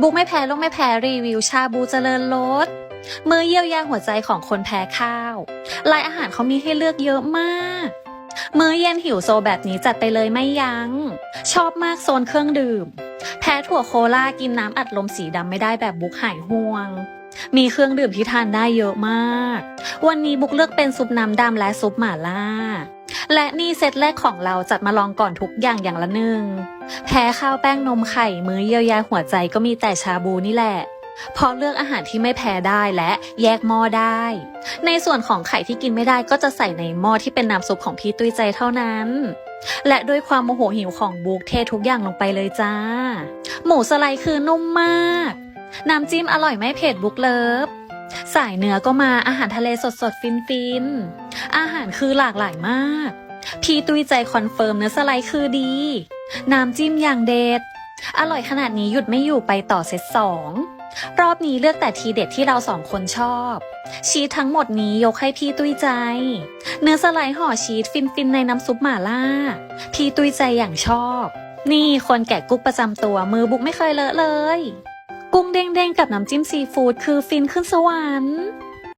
บุ๊กไม่แพ้ลูกไม่แพ้รีวิวชาบูเจริญรสมือเยียวยาหัวใจของคนแพ้ข้าวรายอาหารเขามีให้เลือกเยอะมาก มื้อเย็นหิวโซแบบนี้จัดไปเลยไม่ยัง้ง ชอบมากโซนเครื่องดื่ม แพ้ถั่วโคลากินน้ำอัดลมสีดำไม่ได้แบบบุ๊กหายห่วง มีเครื่องดื่มที่ทานได้เยอะมาก วันนี้บุกเลือกเป็นซุปน้ำดำและซุปหม่าล่า และนี่เซตแรกของเราจัดมาลองก่อนทุกอย่างอย่างละหนึ่ง แพ้ข้าวแป้งนมไข่ มื้อเยียวยาหัวใจก็มีแต่ชาบูนี่แหละพราะเลือกอาหารที่ไม่แพ้ได้และแยกหม้อได้ ในส่วนของไข่ที่กินไม่ได้ก็จะใส่ในหม้อที่เป็นน้ำซุปของพี่ตุ้ยใจเท่านั้น และด้วยความโมโหหิวของบุกเททุกอย่างลงไปเลยจ้า หมูสไลด์คือนุ่มมาก น้ำจิ้มอร่อยไม่เผ็ดบุกเลิฟ สายเนื้อก็มาอาหารทะเลสดสดฟินฟินอาหารคือหลากหลายมาก พี่ตุ้ยใจคอนเฟิร์มเนื้อสไลด์คือดี น้ำจิ้มอย่างเด็ด อร่อยขนาดนี้หยุดไม่อยู่ไปต่อเซตสองรอบนี้เลือกแต่ทีเด็ดที่เราสองคนชอบ ชีสทั้งหมดนี้ยกให้พี่ตุ้ยใจ เนื้อสไลด์ห่อชีสฟินๆในน้ำซุปหม่าล่า พี่ตุ้ยใจอย่างชอบ นี่คนแกะกุ๊กประจำตัวมือบุกไม่เคยเลอะเลย กุ้งเด้งๆกับน้ำจิ้มซีฟู้ดคือฟินขึ้นสวรรค์